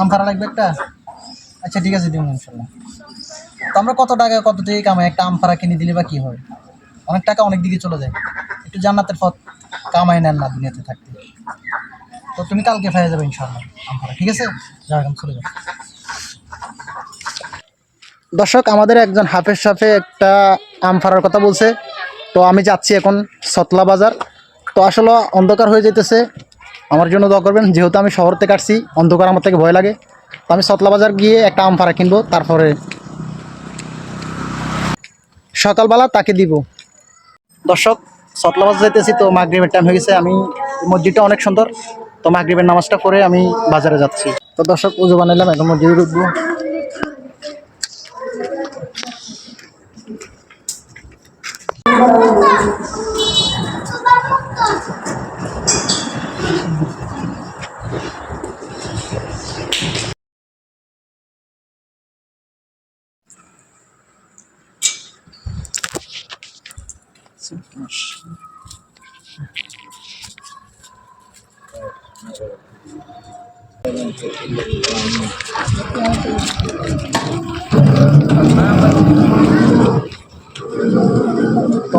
আম ভাড়া লাগবে একটা? আচ্ছা ঠিক আছে দিন ইনশাল্লাহ। তো আমরা কত টাকা, কত থেকে কামাই? একটা আম ভাড়া কিনে দিলে বা কি হয়? অনেক টাকা অনেক দিকে চলে যায়। একটু জান্নাতের পথ কামাই নেন না দুনিয়াতে থাকতে। তো তুমি কালকে ফেরে যাবে, ইনশাল্লাহ, আম ভাড়া, ঠিক আছে? যা এখন চলে যাও। দর্শক, আমাদের একজন হাফের সাথে একটা আম ফাড়ার কথা বলছে। তো আমি যাচ্ছি এখন সতলা বাজার। তো আসলে অন্ধকার হয়ে যেতেছে আমার জন্য দোয়া করবেন। যেহেতু আমি শহর থেকে আসছি, অন্ধকার আমার থেকে ভয় লাগে। তো আমি সতলা বাজার গিয়ে একটা আম ফাড়া কিনবো, তারপরে সকালবেলা তাকে দিব। দর্শক, সতলা বাজার যেতেছি তো মাগরীবের টাইম হয়ে গেছে। আমি মসজিদটা অনেক সুন্দর। তো মাগরীবের নামাজটা পরে আমি বাজারে যাচ্ছি। তো দর্শক, উজু বানাইলাম, এখন মসজিদে ঢুকবো। তো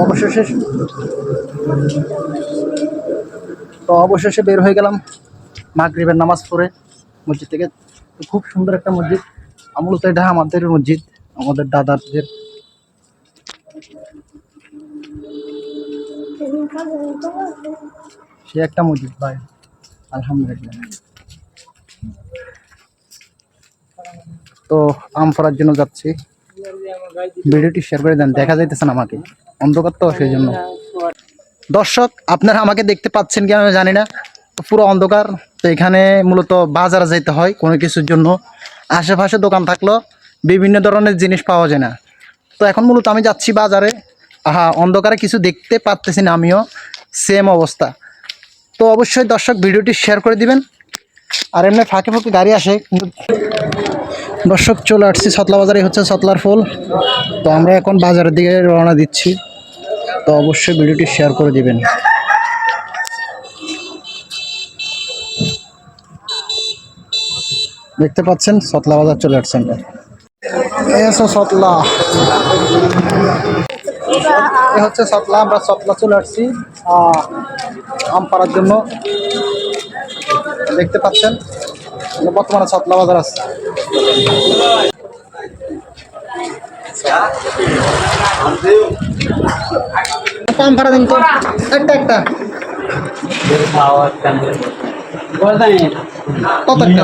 অবশেষে তো অবশেষে বের হয়ে গেলাম মাগরিবের নামাজ পড়ে মসজিদ থেকে। খুব সুন্দর একটা মসজিদ। মূলত এটা আমাদের মসজিদ, আমাদের দাদাদের সে একটা মসজিদ, ভাই। আলহামদুলিল্লাহ। তো আম পড়ার জন্য যাচ্ছি। ভিডিওটি শেয়ার করে দেন, দেখা যাইতেছে না আমাকে। অন্ধকার তো সেই জন্য। দর্শক, আপনারা আমাকে দেখতে পাচ্ছেন কি আমি জানি না। পুরো অন্ধকার। তো এখানে মূলত বাজারে যেতে হয় কোনো কিছুর জন্য। আশেপাশে দোকান থাকলেও বিভিন্ন ধরনের জিনিস পাওয়া যায় না। তো এখন মূলত আমি যাচ্ছি বাজারে। আহা, অন্ধকারে কিছু দেখতে পারতেছি না আমিও। সেম অবস্থা। তো অবশ্যই দর্শক, ভিডিওটি শেয়ার করে দিবেন। আর এমনি ফাঁকে ফাঁকে গাড়ি আসে, কিন্তু দর্শক চলে আসছি, সতলা বাজারে হচ্ছে সতলার ফুল। তো আমরা এখন বাজারের দিকে রওনা দিচ্ছি। তো অবশ্যই ভিডিওটি শেয়ার করে দিবেন। দেখতে পাচ্ছেন, সতলা বাজার চলে আসছেন এসো সতলা। এ হচ্ছে সতলা আমরা সতলা চলে আসছি আহ, আম পাড়ার জন্য। দেখতে পাচ্ছেন বর্তমানে সতলা বাজার আছে। পাম ভাড়া দিন তো। একটা একটা। কত একটা?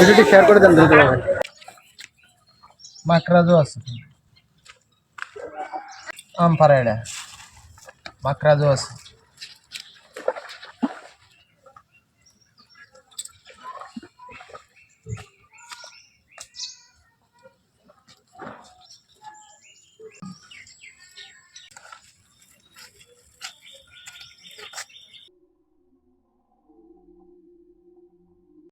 ভিডিওটি শেয়ার করে দেন দ্রুতভাবে। মাকড়াজও আছে। আম পারে মাকড়াজও আছে।